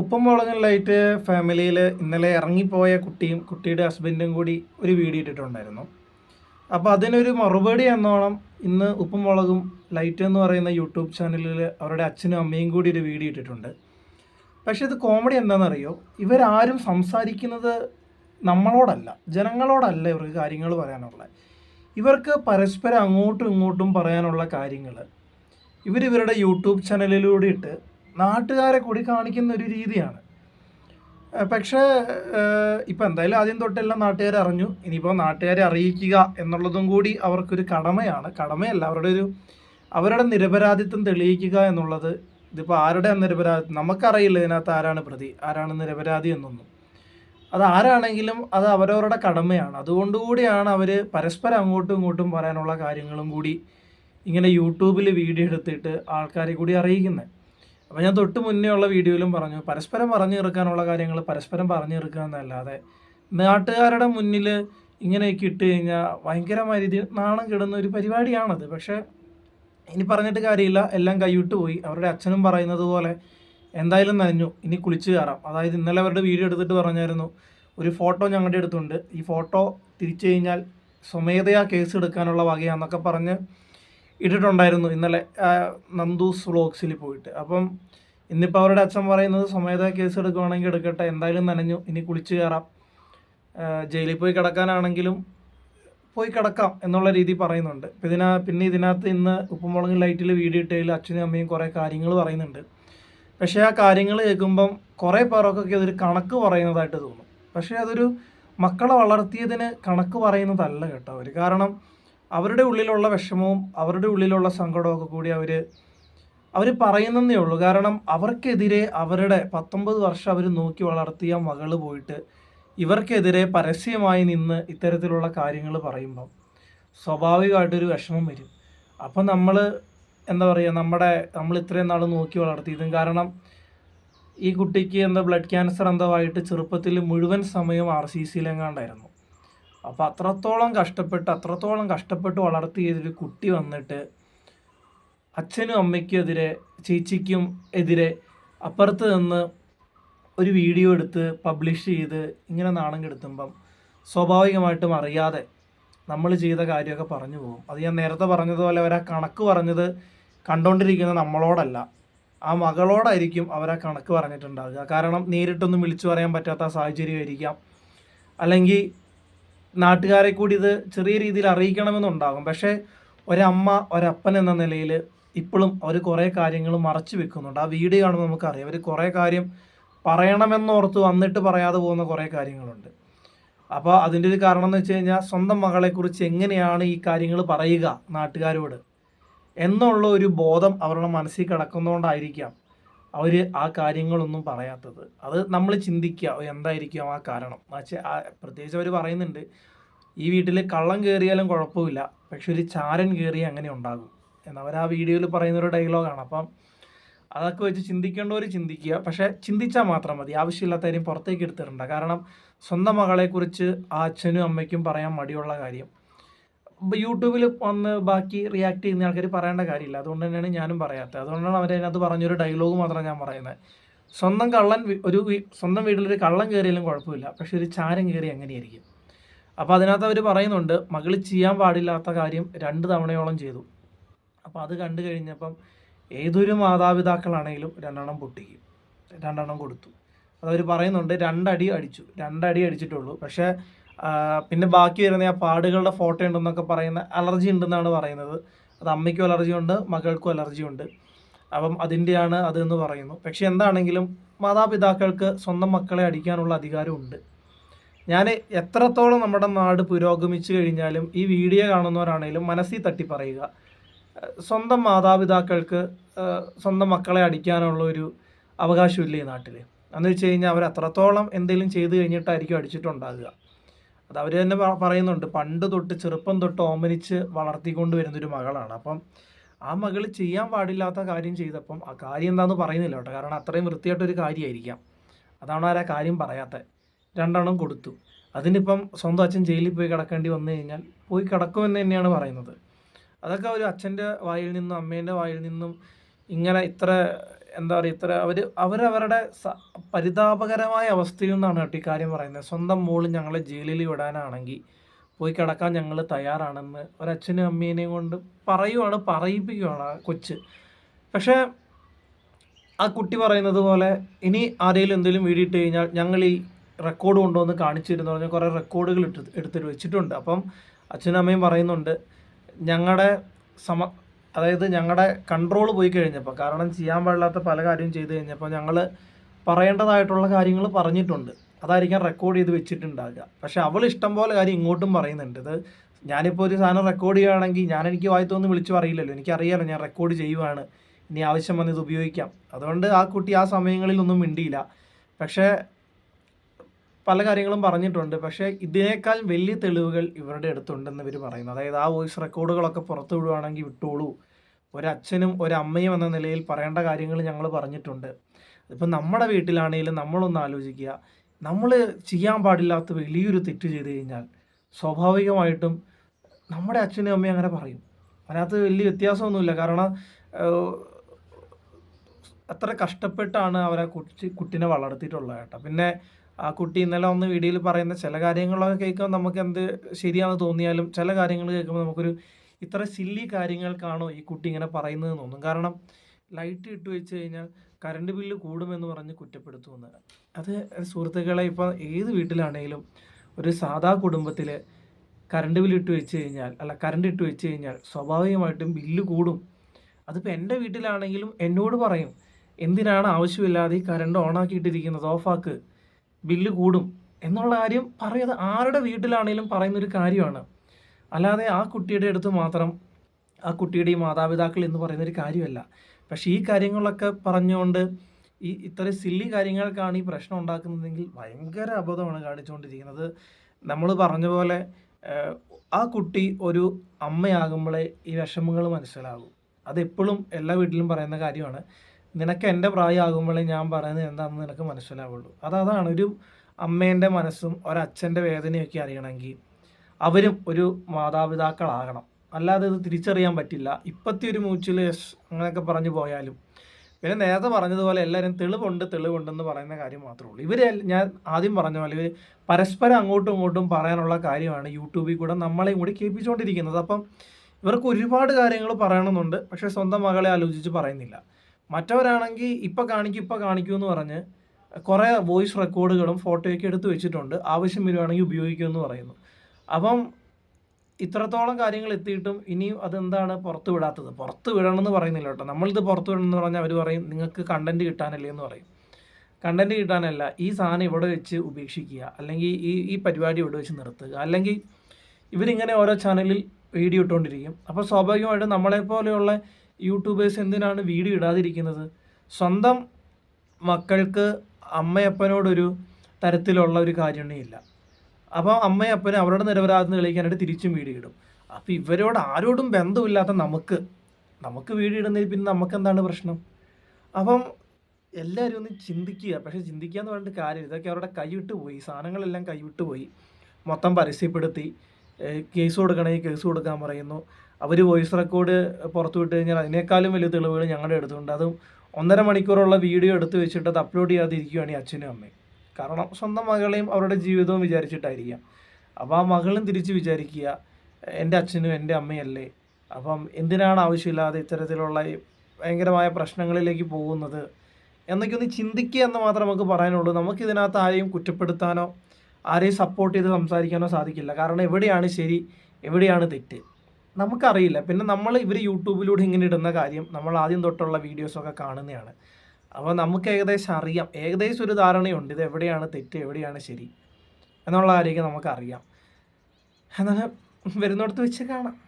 ഉപ്പുമുളകൻ light ഫാമിലിയിൽ ഇന്നലെ ഇറങ്ങിപ്പോയ കുട്ടിയും കുട്ടിയുടെ ഹസ്ബൻഡും കൂടി ഒരു വീഡിയോ ഇട്ടിട്ടുണ്ടായിരുന്നു. അപ്പോൾ അതിനൊരു മറുപടി എന്നോണം ഇന്ന് ഉപ്പുമുളകും ലൈറ്റ് എന്ന് പറയുന്ന യൂട്യൂബ് ചാനലിൽ അവരുടെ അച്ഛനും അമ്മയും കൂടി ഒരു വീഡിയോ ഇട്ടിട്ടുണ്ട്. പക്ഷേ ഇത് കോമഡി എന്താണെന്നറിയോ? ഇവരാരും സംസാരിക്കുന്നത് നമ്മളോടല്ല ജനങ്ങളോടല്ല ഇവർക്ക് കാര്യങ്ങൾ പറയാനുള്ളത്. ഇവർക്ക് പരസ്പരം അങ്ങോട്ടും ഇങ്ങോട്ടും പറയാനുള്ള കാര്യങ്ങൾ ഇവരിവരുടെ യൂട്യൂബ് ചാനലിലൂടെ ഇട്ട് നാട്ടുകാരെ കൂടി കാണിക്കുന്ന ഒരു രീതിയാണ് പക്ഷേ ഇപ്പം എന്തായാലും ആദ്യം തൊട്ടെല്ലാം നാട്ടുകാരെ അറിഞ്ഞു. ഇനിയിപ്പോൾ നാട്ടുകാരെ അറിയിക്കുക എന്നുള്ളതും കൂടി അവർക്കൊരു കടമയാണ്. കടമയല്ല അവരുടെ ഒരു അവരുടെ നിരപരാധിത്വം തെളിയിക്കുക എന്നുള്ളത് ഇതിപ്പോൾ ആരുടെ നിരപരാധിത്വം? നമുക്കറിയില്ല ഇതിനകത്ത് ആരാണ് പ്രതി ആരാണ് നിരപരാധി എന്നൊന്നും. അത് ആരാണെങ്കിലും അത് അവരവരുടെ കടമയാണ്. അതുകൊണ്ടുകൂടിയാണ് അവർ പരസ്പരം അങ്ങോട്ടും ഇങ്ങോട്ടും പറയാനുള്ള കാര്യങ്ങളും കൂടി ഇങ്ങനെ യൂട്യൂബിൽ വീഡിയോ എടുത്തിട്ട് ആൾക്കാരെ കൂടി അറിയിക്കുന്നത് അപ്പോൾ ഞാൻ തൊട്ട് മുന്നേ ഉള്ള വീഡിയോയിലും പറഞ്ഞു പരസ്പരം പറഞ്ഞു തീർക്കാനുള്ള കാര്യങ്ങൾ പരസ്പരം പറഞ്ഞു തീർക്കുക എന്നല്ലാതെ നാട്ടുകാരുടെ മുന്നിൽ ഇങ്ങനെയൊക്കെ ഇട്ട് കഴിഞ്ഞാൽ ഭയങ്കരമായ രീതിയിൽ നാണം കിടുന്ന ഒരു പരിപാടിയാണത്. പക്ഷേ ഇനി പറഞ്ഞിട്ട് കാര്യമില്ല. എല്ലാം കൈവിട്ട് പോയി. അവരുടെ അച്ഛനും പറയുന്നത് പോലെ എന്തായാലും നനഞ്ഞു. ഇനി കുളിച്ച് കയറാം. അതായത് ഇന്നലെ അവരുടെ വീഡിയോ എടുത്തിട്ട് പറഞ്ഞായിരുന്നു ഒരു ഫോട്ടോ ഞങ്ങളുടെ അടുത്തുണ്ട്. ഈ ഫോട്ടോ തിരിച്ചു കഴിഞ്ഞാൽ സ്വമേധയാ കേസ് എടുക്കാനുള്ള വകയാന്നൊക്കെ പറഞ്ഞ് ഇട്ടിട്ടുണ്ടായിരുന്നു ഇന്നലെ നന്ദൂസ് വ്ളോഗ്സിൽ പോയിട്ട്. അപ്പം ഇന്നിപ്പോൾ അവരുടെ അച്ഛൻ പറയുന്നത് സ്വമേധ കേസ് എടുക്കുവാണെങ്കിൽ എടുക്കട്ടെ എന്തായാലും നനഞ്ഞു ഇനി കുളിച്ച് കയറാം. ജയിലിൽ പോയി കിടക്കാനാണെങ്കിലും പോയി കിടക്കാം എന്നുള്ള രീതി പറയുന്നുണ്ട്. ഇതിനാ പിന്നെ ഇതിനകത്ത് ഇന്ന് ഉപ്പുമുളക് ലൈറ്റിൽ വീഡിയോ ഇട്ടതിൽ അച്ഛനും അമ്മയും കുറേ കാര്യങ്ങൾ പറയുന്നുണ്ട്. പക്ഷേ ആ കാര്യങ്ങൾ കേൾക്കുമ്പം കുറേ പേർക്കൊക്കെ അതൊരു കണക്ക് പറയുന്നതായിട്ട് തോന്നും. പക്ഷേ അതൊരു മക്കളെ വളർത്തിയതിന് കണക്ക് പറയുന്നതല്ല കേട്ടോ. അവർ കാരണം അവരുടെ ഉള്ളിലുള്ള വിഷമവും അവരുടെ ഉള്ളിലുള്ള സങ്കടമൊക്കെ കൂടി അവർ അവർ പറയുന്നതേ ഉള്ളൂ. കാരണം അവർക്കെതിരെ അവരുടെ പത്തൊമ്പത് വർഷം അവർ നോക്കി വളർത്തിയ മകൾ പോയിട്ട് ഇവർക്കെതിരെ പരസ്യമായി നിന്ന് ഇത്തരത്തിലുള്ള കാര്യങ്ങൾ പറയുമ്പം സ്വാഭാവികമായിട്ടൊരു വിഷമം വരും. അപ്പം നമ്മൾ എന്താ പറയുക നമ്മുടെ നമ്മൾ ഇത്രയും നാൾ നോക്കി വളർത്തിയതും കാരണം ഈ കുട്ടിക്ക് എന്താ ബ്ലഡ് ക്യാൻസർ എന്തോ ആയിട്ട് ചെറുപ്പത്തിൽ മുഴുവൻ സമയം ആർ സി സിയിലെങ്ങാണ്ടായിരുന്നു അപ്പോൾ അത്രത്തോളം കഷ്ടപ്പെട്ട് അത്രത്തോളം കഷ്ടപ്പെട്ട് വളർത്തിയതൊരു കുട്ടി വന്നിട്ട് അച്ഛനും അമ്മയ്ക്കും എതിരെ ചേച്ചിക്കും എതിരെ അപ്പുറത്ത് നിന്ന് ഒരു വീഡിയോ എടുത്ത് പബ്ലിഷ് ചെയ്ത് ഇങ്ങനെ നാണം കെടുത്തുമ്പം സ്വാഭാവികമായിട്ടും അറിയാതെ നമ്മൾ ചെയ്ത കാര്യമൊക്കെ പറഞ്ഞു പോകും. അത് ഞാൻ നേരത്തെ പറഞ്ഞതുപോലെ അവരാ കണക്ക് പറഞ്ഞത് കണ്ടുകൊണ്ടിരിക്കുന്ന നമ്മളോടല്ല. ആ മകളോടായിരിക്കും അവർ ആ കണക്ക് പറഞ്ഞിട്ടുണ്ടാവുക. കാരണം നേരിട്ടൊന്നും വിളിച്ചു പറയാൻ പറ്റാത്ത സാഹചര്യമായിരിക്കാം അല്ലെങ്കിൽ നാട്ടുകാരെ കൂടി ഇത് ചെറിയ രീതിയിൽ അറിയിക്കണമെന്നുണ്ടാകും. പക്ഷേ ഒരമ്മ ഒരപ്പൻ എന്ന നിലയിൽ ഇപ്പോഴും അവർ കുറേ കാര്യങ്ങൾ മറച്ചു വെക്കുന്നുണ്ട്. ആ വീഡിയോ കാണുമ്പോൾ നമുക്കറിയാം. അവർ കുറേ കാര്യം പറയണമെന്നോർത്ത് വന്നിട്ട് പറയാതെ പോകുന്ന കുറേ കാര്യങ്ങളുണ്ട്. അപ്പോൾ അതിന്റെ ഒരു കാരണം എന്ന് വെച്ച് കഴിഞ്ഞാൽ സ്വന്തം മകളെക്കുറിച്ച് എങ്ങനെയാണ് ഈ കാര്യങ്ങൾ പറയുക നാട്ടുകാരോട് എന്നുള്ള ഒരു ബോധം അവരുടെ മനസ്സിൽ കിടക്കുന്നതുകൊണ്ടായിരിക്കാം അവർ ആ കാര്യങ്ങളൊന്നും പറയാത്തത്. അത് നമ്മൾ ചിന്തിക്കുക എന്തായിരിക്കും ആ കാരണം. ആ പ്രത്യേകിച്ച് അവർ പറയുന്നുണ്ട് ഈ വീട്ടിൽ കള്ളം കയറിയാലും കുഴപ്പമില്ല പക്ഷെ ഒരു ചാരൻ കയറി അങ്ങനെ ഉണ്ടാകും. എന്നവർ ആ വീഡിയോയിൽ പറയുന്നൊരു ഡയലോഗാണ്. അപ്പം അതൊക്കെ വെച്ച് ചിന്തിക്കേണ്ടവർ ചിന്തിക്കുക. പക്ഷേ ചിന്തിച്ചാൽ മാത്രം മതി. ആവശ്യമില്ലാത്ത കാര്യം പുറത്തേക്ക് എടുത്തിട്ടുണ്ട് കാരണം സ്വന്തം മകളെക്കുറിച്ച് ആ അച്ഛനും അമ്മയ്ക്കും പറയാൻ മടിയുള്ള കാര്യം. യൂട്യൂബിൽ വന്ന് ബാക്കി റിയാക്ട് ചെയ്യുന്ന ആൾക്കാർ പറയേണ്ട കാര്യമില്ല. അതുകൊണ്ട് തന്നെയാണ് ഞാനും പറയാത്തത്. അതുകൊണ്ടാണ് അവരതിനകത്ത് പറഞ്ഞൊരു ഡയലോഗ് മാത്രം ഞാൻ പറയുന്നത് സ്വന്തം കള്ളൻ ഒരു സ്വന്തം വീട്ടിലൊരു കള്ളൻ കയറിയാലും കുഴപ്പമില്ല. പക്ഷെ ഒരു ചാരം കയറി എങ്ങനെയായിരിക്കും? അപ്പോൾ അതിനകത്ത് അവർ പറയുന്നുണ്ട് മകൾ ചെയ്യാൻ പാടില്ലാത്ത കാര്യം രണ്ട് തവണയോളം ചെയ്തു. അപ്പോൾ അത് കണ്ടു കഴിഞ്ഞപ്പം ഏതൊരു മാതാപിതാക്കളാണെങ്കിലും രണ്ടെണ്ണം പൊട്ടിക്കും രണ്ടെണ്ണം കൊടുത്തു. അതവർ പറയുന്നുണ്ട് രണ്ടടി അടിച്ചു. രണ്ടടി അടിച്ചിട്ടുള്ളൂ. പക്ഷേ പിന്നെ ബാക്കി വരുന്ന ആ പാടുകളുടെ ഫോട്ടോ ഉണ്ടെന്നൊക്കെ പറയുന്ന അലർജി ഉണ്ടെന്നാണ് പറയുന്നത്. അത് അമ്മയ്ക്കും അലർജി ഉണ്ട് മകൾക്കും അലർജി ഉണ്ട് അപ്പം അതിന്റെയാണ് അതെന്ന് പറയുന്നു. പക്ഷെ എന്താണെങ്കിലും മാതാപിതാക്കൾക്ക് സ്വന്തം മക്കളെ അടിക്കാനുള്ള അധികാരമുണ്ട്. ഞാൻ എത്രത്തോളം നമ്മുടെ നാട് പുരോഗമിച്ചു കഴിഞ്ഞാലും ഈ വീഡിയോ കാണുന്നവരാണെങ്കിലും മനസ്സിൽ തട്ടി പറയുക സ്വന്തം മാതാപിതാക്കൾക്ക് സ്വന്തം മക്കളെ അടിക്കാനുള്ള ഒരു അവകാശമില്ല ഈ നാട്ടിൽ എന്ന് വെച്ച് കഴിഞ്ഞാൽ അവർ അത്രത്തോളം എന്തെങ്കിലും ചെയ്തു കഴിഞ്ഞിട്ടായിരിക്കും അടിച്ചിട്ടുണ്ടാകുക. അത് അവർ തന്നെ പറയുന്നുണ്ട്. പണ്ട് തൊട്ട് ചെറുപ്പം തൊട്ട് ഓമനിച്ച് വളർത്തിക്കൊണ്ട് വരുന്നൊരു മകളാണ്. അപ്പം ആ മകൾ ചെയ്യാൻ പാടില്ലാത്ത കാര്യം ചെയ്തപ്പം ആ കാര്യം എന്താണെന്ന് പറയുന്നില്ല കേട്ടോ. കാരണം അത്രയും വൃത്തിയായിട്ടൊരു കാര്യമായിരിക്കാം അതാണ് ആരാ കാര്യം പറയാത്തത് രണ്ടെണ്ണം കൊടുത്തു. അതിനിപ്പം സ്വന്തം അച്ഛൻ ജയിലിൽ പോയി കിടക്കേണ്ടി വന്നു കഴിഞ്ഞാൽ പോയി കിടക്കുമെന്ന് തന്നെയാണ് പറയുന്നത്. അതൊക്കെ ഒരു അച്ഛന്റെ വായിൽ നിന്നും അമ്മേന്റെ വായിൽ നിന്നും ഇങ്ങനെ ഇത്ര എന്താ പറയുക ഇത്ര അവർ അവരവരുടെ പരിതാപകരമായ അവസ്ഥയിൽ നിന്നാണ് കേട്ടോ കാര്യം പറയുന്നത്. സ്വന്തം മോൾ ഞങ്ങളെ ജയിലിൽ വിടാനാണെങ്കിൽ പോയി കിടക്കാൻ ഞങ്ങൾ തയ്യാറാണെന്ന് ഒരച്ഛനും അമ്മേനെയും കൊണ്ട് പറയുവാണ് പറയിപ്പിക്കുവാണ് ആ കൊച്ച്. പക്ഷേ ആ കുട്ടി പറയുന്നത് പോലെ ഇനി ആരെങ്കിലും എന്തെങ്കിലും വീഡിയോ ഇട്ട് കഴിഞ്ഞാൽ ഞങ്ങൾ ഈ റെക്കോർഡ് കൊണ്ടുവന്ന് കാണിച്ചിരുന്നു പറഞ്ഞാൽ കുറേ റെക്കോർഡുകൾ ഇട്ട് എടുത്തിട്ട് വെച്ചിട്ടുണ്ട്. അപ്പം അച്ഛനും അമ്മയും പറയുന്നുണ്ട് ഞങ്ങളുടെ സമ അതായത് ഞങ്ങളുടെ കൺട്രോൾ പോയി കഴിഞ്ഞപ്പോൾ കാരണം ചെയ്യാൻ പാടില്ലാത്ത പല കാര്യവും ചെയ്ത് കഴിഞ്ഞപ്പോൾ ഞങ്ങൾ പറയേണ്ടതായിട്ടുള്ള കാര്യങ്ങൾ പറഞ്ഞിട്ടുണ്ട്. അതായിരിക്കാം റെക്കോർഡ് ചെയ്ത് വെച്ചിട്ടുണ്ടാകുക പക്ഷെ അവൾ ഇഷ്ടം പോലെ കാര്യം ഇങ്ങോട്ടും പറയുന്നുണ്ട്. ഇത് ഞാനിപ്പോൾ ഒരു സാധനം റെക്കോർഡ് ചെയ്യുകയാണെങ്കിൽ ഞാൻ എനിക്ക് വായത്തൊന്നും വിളിച്ചു പറയില്ലല്ലോ. എനിക്കറിയാലോ ഞാൻ റെക്കോർഡ് ചെയ്യുവാണ്. ഇനി ആവശ്യം വന്ന് ഇത് ഉപയോഗിക്കാം. അതുകൊണ്ട് ആ കുട്ടി ആ സമയങ്ങളിലൊന്നും മിണ്ടിയില്ല. പക്ഷേ പല കാര്യങ്ങളും പറഞ്ഞിട്ടുണ്ട്. പക്ഷേ ഇതിനേക്കാൾ വലിയ തെളിവുകൾ ഇവരുടെ അടുത്തുണ്ടെന്ന് ഇവർ പറയുന്നു. അതായത് ആ വോയിസ് റെക്കോർഡുകളൊക്കെ പുറത്തു വിടുവാണെങ്കിൽ വിട്ടോളൂ. ഒരച്ഛനും ഒരമ്മയും എന്ന നിലയിൽ പറയേണ്ട കാര്യങ്ങൾ ഞങ്ങൾ പറഞ്ഞിട്ടുണ്ട്. ഇപ്പം നമ്മുടെ വീട്ടിലാണെങ്കിലും നമ്മളൊന്ന് ആലോചിക്കുക. നമ്മൾ ചെയ്യാൻ പാടില്ലാത്ത വലിയൊരു തെറ്റ് ചെയ്ത് കഴിഞ്ഞാൽ സ്വാഭാവികമായിട്ടും നമ്മുടെ അച്ഛനും അമ്മയും അങ്ങനെ പറയും. അതിനകത്ത് വലിയ വ്യത്യാസമൊന്നുമില്ല. കാരണം അത്ര കഷ്ടപ്പെട്ടാണ് അവരെ കുട്ടി കുട്ടീനെ വളർത്തിയിട്ടുള്ളത് കേട്ടോ. പിന്നെ ആ കുട്ടി ഇന്നലെ ഒന്ന് വീഡിയോയിൽ പറയുന്ന ചില കാര്യങ്ങളൊക്കെ കേൾക്കുമ്പോൾ നമുക്ക് എന്ത് ശരിയാണെന്ന് തോന്നിയാലും ചില കാര്യങ്ങൾ കേൾക്കുമ്പോൾ നമുക്കൊരു ഇത്ര സില്ലി കാര്യങ്ങൾക്കാണോ ഈ കുട്ടി ഇങ്ങനെ പറയുന്നതെന്ന് തോന്നും കാരണം ലൈറ്റ് ഇട്ട് വെച്ച് കഴിഞ്ഞാൽ കറണ്ട് ബില്ല് കൂടുമെന്ന് പറഞ്ഞ് കുറ്റപ്പെടുത്തുമെന്ന്. അത് സുഹൃത്തുക്കളെ ഇപ്പോൾ ഏത് വീട്ടിലാണെങ്കിലും ഒരു സാധാ കുടുംബത്തിൽ കറണ്ട് ബില്ല് ഇട്ട് വെച്ച് കഴിഞ്ഞാൽ അല്ല കറണ്ട് ഇട്ട് വെച്ച് കഴിഞ്ഞാൽ സ്വാഭാവികമായിട്ടും ബില്ല് കൂടും. അതിപ്പോൾ എന്റെ വീട്ടിലാണെങ്കിലും എന്നോട് പറയും എന്തിനാണ് ആവശ്യമില്ലാതെ ഈ കറണ്ട് ഓണാക്കിയിട്ടിരിക്കുന്നത് ഓഫാക്ക് ബില്ല് കൂടും. എന്നുള്ള കാര്യം പറയുന്നത് ആരുടെ വീട്ടിലാണെങ്കിലും പറയുന്നൊരു കാര്യമാണ്. അല്ലാതെ ആ കുട്ടിയുടെ അടുത്ത് മാത്രം ആ കുട്ടിയുടെ മാതാപിതാക്കൾ എന്ന് പറയുന്നൊരു കാര്യമല്ല. പക്ഷേ ഈ കാര്യങ്ങളൊക്കെ പറഞ്ഞുകൊണ്ട് ഈ ഇത്ര സില്ലി കാര്യങ്ങൾക്കാണ് ഈ പ്രശ്നം ഉണ്ടാക്കുന്നതെങ്കിൽ ഭയങ്കര അബദ്ധമാണ് കാണിച്ചുകൊണ്ടിരിക്കുന്നത്. നമ്മൾ പറഞ്ഞ പോലെ ആ കുട്ടി ഒരു അമ്മയാകുമ്പോഴേ ഈ വിഷമങ്ങൾ മനസ്സിലാകും. അതെപ്പോഴും എല്ലാ വീട്ടിലും പറയുന്ന കാര്യമാണ്. നിനക്ക് എന്റെ പ്രായമാകുമ്പോഴേ ഞാൻ പറയുന്നത് എന്താണെന്ന് നിനക്ക് മനസ്സിലാവുള്ളൂ. അത് അതാണ് ഒരു അമ്മേന്റെ മനസ്സും ഒരച്ഛന്റെ വേദനയൊക്കെ അറിയണമെങ്കിൽ അവരും ഒരു മാതാപിതാക്കളാകണം. അല്ലാതെ ഇത് തിരിച്ചറിയാൻ പറ്റില്ല. ഇപ്പത്തി ഒരു മൂച്ചിൽ അങ്ങനെയൊക്കെ പറഞ്ഞു പോയാലും. പിന്നെ നേരത്തെ പറഞ്ഞതുപോലെ എല്ലാവരും തെളിവുണ്ട് തെളിവുണ്ടെന്ന് പറയുന്ന കാര്യം മാത്രമേ ഉള്ളൂ. ഇവർ ഞാൻ ആദ്യം പറഞ്ഞ പോലെ ഇവർ പരസ്പരം അങ്ങോട്ടും ഇങ്ങോട്ടും പറയാനുള്ള കാര്യമാണ് യൂട്യൂബിൽ കൂടെ നമ്മളെയും കൂടി കേൾപ്പിച്ചുകൊണ്ടിരിക്കുന്നത് അപ്പം ഇവർക്ക് ഒരുപാട് കാര്യങ്ങൾ പറയണമെന്നുണ്ട് പക്ഷേ സ്വന്തം മകളെ ആലോചിച്ച് പറയുന്നില്ല. മറ്റവരാണെങ്കിൽ ഇപ്പം കാണിക്കും ഇപ്പം കാണിക്കൂ എന്ന് പറഞ്ഞ് കുറേ വോയിസ് റെക്കോർഡുകളും ഫോട്ടോയൊക്കെ എടുത്ത് വെച്ചിട്ടുണ്ട്. ആവശ്യം വരുവാണെങ്കിൽ ഉപയോഗിക്കുമെന്ന് പറയുന്നു. അപ്പം ഇത്രത്തോളം കാര്യങ്ങൾ എത്തിയിട്ടും ഇനിയും അതെന്താണ് പുറത്ത് വിടാത്തത്? പുറത്ത് വിടണമെന്ന് പറയുന്നില്ല കേട്ടോ. നമ്മളിത് പുറത്ത് വിടണം എന്ന് പറഞ്ഞാൽ അവർ പറയും നിങ്ങൾക്ക് കണ്ടന്റ് കിട്ടാനല്ലേ എന്ന് പറയും. കണ്ടന്റ് കിട്ടാനല്ല ഈ സാധനം ഇവിടെ വെച്ച് ഉപേക്ഷിക്കുക അല്ലെങ്കിൽ ഈ ഈ പരിപാടി ഇവിടെ വെച്ച് നിർത്തുക അല്ലെങ്കിൽ ഇവരിങ്ങനെ ഓരോ ചാനലിൽ വീഡിയോ ഇട്ടുകൊണ്ടിരിക്കും. അപ്പോൾ സ്വാഭാവികമായിട്ടും നമ്മളെപ്പോലെയുള്ള യൂട്യൂബേഴ്സ് എന്തിനാണ് വീഡിയോ ഇടാതിരിക്കുന്നത്? സ്വന്തം മക്കൾക്ക് അമ്മയപ്പനോടൊരു തരത്തിലുള്ള ഒരു കാര്യമേ ഇല്ല. അപ്പോൾ അമ്മയും അപ്പനും അവരുടെ നിരപരാധം തെളിയിക്കാനായിട്ട് തിരിച്ചും വീടിയിടും അപ്പോൾ ഇവരോട് ആരോടും ബന്ധമില്ലാത്ത നമുക്ക് നമുക്ക് വീടിയിടുന്നതിൽ പിന്നെ നമുക്ക് എന്താണ് പ്രശ്നം? അപ്പം എല്ലാവരും ഒന്ന് ചിന്തിക്കുക. പക്ഷേ ചിന്തിക്കുക എന്ന് പറഞ്ഞിട്ട് കാര്യം ഇതൊക്കെ അവരുടെ കൈവിട്ട് പോയി. സാധനങ്ങളെല്ലാം കൈവിട്ട് പോയി. മൊത്തം പരസ്യപ്പെടുത്തി. കേസ് കൊടുക്കണമെങ്കിൽ കേസ് കൊടുക്കാൻ പറയുന്നു. അവർ വോയിസ് റെക്കോർഡ് പുറത്തു വിട്ട് കഴിഞ്ഞാൽ അതിനേക്കാളും വലിയ തെളിവുകൾ ഞങ്ങളുടെ അടുത്തുണ്ട്. അതും ഒന്നര മണിക്കൂറുള്ള വീഡിയോ എടുത്ത് വെച്ചിട്ട് അത് അപ്ലോഡ് ചെയ്യാതിരിക്കുകയാണ് ഈ അച്ഛനും അമ്മയും. കാരണം സ്വന്തം മകളെയും അവരുടെ ജീവിതവും വിചാരിച്ചിട്ടായിരിക്കാം. അപ്പോൾ ആ മകളും തിരിച്ച് വിചാരിക്കുക എന്റെ അച്ഛനും എന്റെ അമ്മയല്ലേ? അപ്പം എന്തിനാണ് ആവശ്യമില്ലാതെ ഇത്തരത്തിലുള്ള ഭയങ്കരമായ പ്രശ്നങ്ങളിലേക്ക് പോകുന്നത്? എന്നൊക്കെ ഒന്ന് ചിന്തിക്കുക എന്ന് മാത്രം നമുക്ക് പറയാനുള്ളൂ. നമുക്കിതിനകത്ത് ആരെയും കുറ്റപ്പെടുത്താനോ ആരെയും സപ്പോർട്ട് ചെയ്ത് സംസാരിക്കാനോ സാധിക്കില്ല. കാരണം എവിടെയാണ് ശരി എവിടെയാണ് തെറ്റ്? നമുക്കറിയില്ല. പിന്നെ നമ്മൾ ഇവർ യൂട്യൂബിലൂടെ ഇങ്ങനെ ഇടുന്ന കാര്യം നമ്മൾ ആദ്യം തൊട്ടുള്ള വീഡിയോസൊക്കെ കാണുന്നതാണ്. അപ്പോൾ നമുക്ക് ഏകദേശം അറിയാം. ഏകദേശം ഒരു ധാരണയുണ്ട്. ഇത് എവിടെയാണ് തെറ്റ് എവിടെയാണ് ശരി. എന്നുള്ള കാര്യമൊക്കെ നമുക്കറിയാം. എന്നാൽ വരുന്നിടത്ത് വെച്ച് കാണാം.